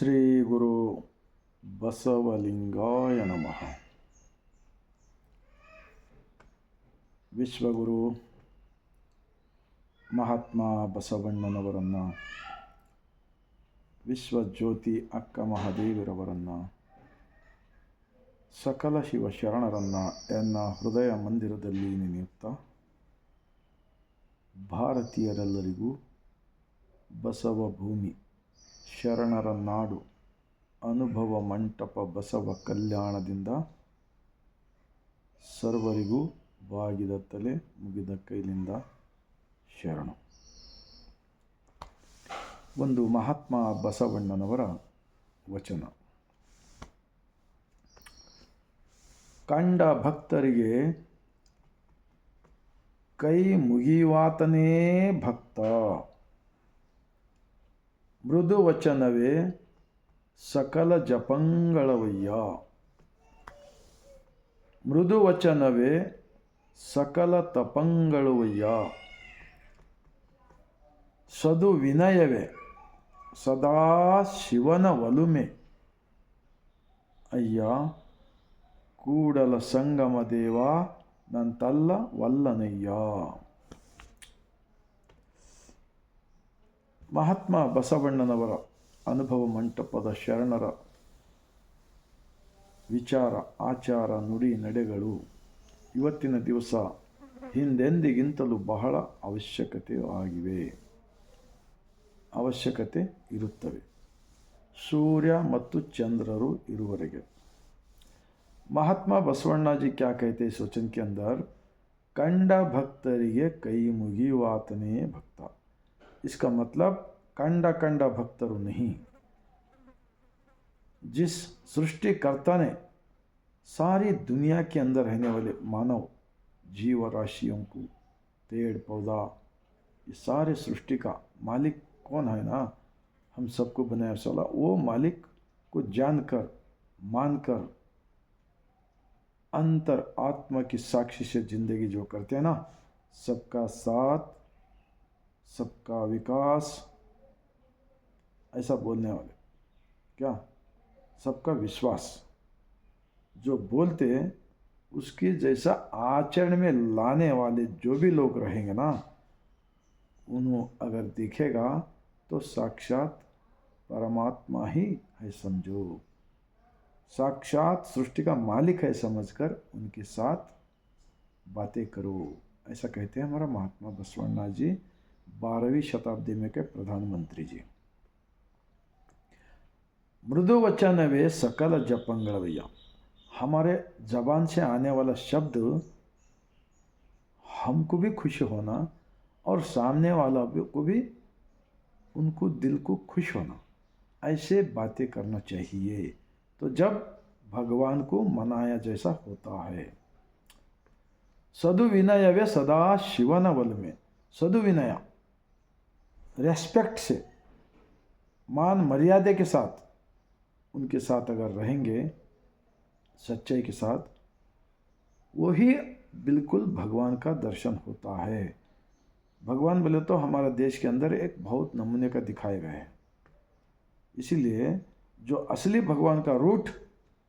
ಶ್ರೀ ಗುರು ಬಸವಲಿಂಗಾಯ ನಮಃ. ವಿಶ್ವಗುರು ಮಹಾತ್ಮ ಬಸವಣ್ಣನವರನ್ನು, ವಿಶ್ವಜ್ಯೋತಿ ಅಕ್ಕ ಮಹಾದೇವಿರವರನ್ನು, ಸಕಲ ಶಿವ ಶರಣರನ್ನು ಎನ್ನ ಹೃದಯ ಮಂದಿರದಲ್ಲಿ ನೆನೆಯುತ್ತಾ ಭಾರತೀಯರೆಲ್ಲರಿಗೂ ಬಸವ ಭೂಮಿ. ಶರಣರ ನಾಡು, ಅನುಭವ ಮಂಟಪ ಬಸವ ಕಲ್ಯಾಣದಿಂದ ಸರ್ವರಿಗೂ ಬಾಗಿದ ತಲೆ ಮುಗಿದ ಕೈಲಿಂದ ಶರಣು. ಒಂದು ಮಹಾತ್ಮ ಬಸವಣ್ಣನವರ ವಚನ. ಕಂಡ ಭಕ್ತರಿಗೆ ಕೈ ಮುಗಿಯುವಾತನೇ ಭಕ್ತ. ಮೃದು ವಚನವೇ ಸಕಲ ಜಪಂಗಳವಯ್ಯ. ಮೃದು ವಚನವೇ ಸಕಲ ತಪಂಗಳವಯ್ಯ. ಸದು ವಿನಯವೇ ಸದಾ ಶಿವನ ಒಲುಮೆ ಅಯ್ಯ, ಕೂಡಲ ಸಂಗಮ ದೇವ, ನಂತಲ್ಲ ವಲ್ಲನಯ್ಯ. ಮಹಾತ್ಮ ಬಸವಣ್ಣನವರ ಅನುಭವ ಮಂಟಪದ ಶರಣರ ವಿಚಾರ, ಆಚಾರ, ನುಡಿ, ನಡೆಗಳು ಇವತ್ತಿನ ದಿವಸ ಹಿಂದೆಂದಿಗಿಂತಲೂ ಬಹಳ ಅವಶ್ಯಕತೆ ಆಗಿವೆ. ಅವಶ್ಯಕತೆ ಇರುತ್ತವೆ. ಸೂರ್ಯ ಮತ್ತು ಚಂದ್ರರು ಇರುವರೆಗೆ. ಮಹಾತ್ಮ ಬಸವಣ್ಣಾಜಿ ಕ್ಯಾಕೈತೆ ಸೋಚನ್ ಕೆಂದರ್ ಕಂಡ ಭಕ್ತರಿಗೆ ಕೈ ಮುಗಿಯುವಾತನೇ ಭಕ್ತ. इसका मतलब कंड कंड भक्तरु नहीं। जिस सृष्टिकर्ता ने सारी दुनिया के अंदर रहने वाले मानव, जीव राशियों को पेड़, पौधा, ये सारे सृष्टि का मालिक कौन है ना? हम सबको बनाया सोला। वो मालिक को जानकर, मानकर, अंतर आत्मा की साक्षी से ज़िंदगी जो करते हैं ना, सबका साथ सबका विकास, ऐसा बोलने वाले। क्या? सबका विश्वास। जो बोलते हैं, उसकी जैसा आचरण में लाने वाले जो भी लोग रहेंगे ना, उन्हों अगर दिखेगा तो साक्षात परमात्मा ही है समझो। साक्षात सृष्टि का मालिक है समझकर उनके साथ बातें करो। ऐसा कहते हैं हमारा महात्मा बसवन्ना जी। बारहवीं शताब्दी में के प्रधानमंत्री जी। मृदु वचन वे, सकल जपंगड़वैया हमारे जबान से आने वाला शब्द हमको भी खुश होना और सामने वाला को भी उनको दिल को खुश होना। ऐसे बातें करना चाहिए। तो जब भगवान को मनाया जैसा होता है। सदु विनय वे सदा शिवन बल में। सदु विनय। रेस्पेक्ट से, मान मर्यादे के साथ, उनके साथ अगर रहेंगे, सच्चाई के साथ, वही बिल्कुल भगवान का दर्शन होता है। भगवान बोले तो हमारा देश के अंदर एक बहुत नमूने का दिखाए गए हैं। इसीलिए जो असली भगवान का रूट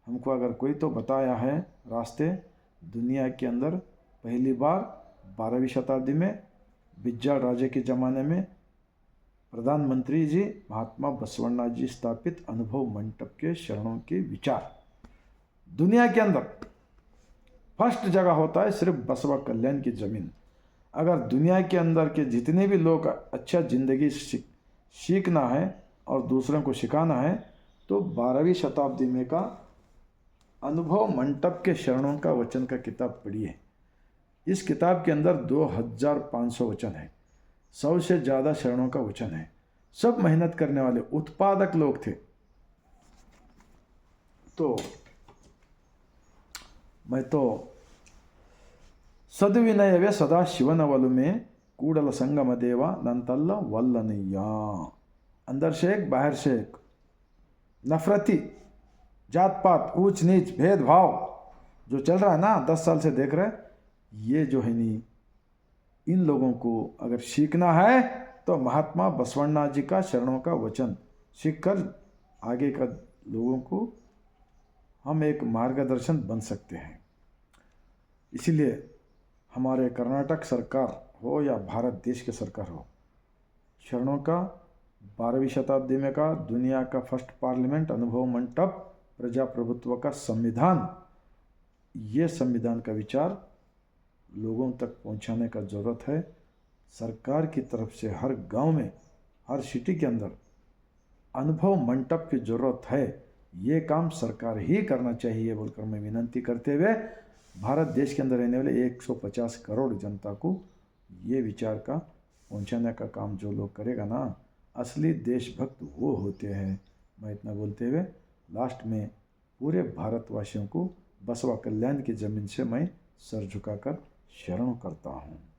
हमको अगर कोई तो बताया है रास्ते, दुनिया के अंदर पहली बार बारहवीं शताब्दी में बिज्जा राजे के ज़माने में प्रधानमंत्री जी, महात्मा बसवन्ना जी स्थापित अनुभव मंडप के शरणों के विचार। दुनिया के अंदर फ़र्स्ट जगह होता है सिर्फ़ बसवा कल्याण की ज़मीन। अगर दुनिया के अंदर के जितने भी लोग अच्छा ज़िंदगी सीखना है और दूसरों को सिखाना है तो बारहवीं शताब्दी में का अनुभव मंडप के शरणों का वचन का किताब पढ़िए इस किताब के अंदर दो हज़ार पाँच सौ वचन है। सौ से ज़्यादा शरणों का वचन है। सब मेहनत करने वाले उत्पादक लोग थे। तो मैं तो वे सदा शिवन वल में कूडल संगम देवा नंतल्ल वल्लनैया। अंदर एक, बाहर एक। नफरती जात पात ऊंच नीच भेदभाव जो चल रहा है ना, दस साल से देख रहे ये जो है नहीं इन लोगों को अगर सीखना है तो महात्मा बसवण्णा जी का शरणों का वचन सीखकर आगे का लोगों को हम एक मार्गदर्शन बन सकते हैं। इसीलिए हमारे कर्नाटक सरकार हो या भारत देश की सरकार हो शरणों का बारहवीं शताब्दी में का दुनिया का फ़र्स्ट पार्लियामेंट, अनुभव मंडप, प्रजाप्रभुत्व का संविधान, ये संविधान का विचार लोगों तक पहुँचाने का ज़रूरत है। सरकार की तरफ़ से हर गाँव में, हर सिटी के अंदर अनुभव मंडप की ज़रूरत है। ये काम सरकार ही करना चाहिए बोलकर मैं विनंती करते हुए भारत देश के अंदर रहने वाले 150 करोड़ जनता को ये विचार का, पहुँचाने का काम जो लोग करेगा ना, असली देशभक्त वो होते हैं। मैं इतना बोलते हुए लास्ट में पूरे भारतवासियों को बसवा कल्याण की ज़मीन से मैं सर झुकाकर शरण करता हूँ।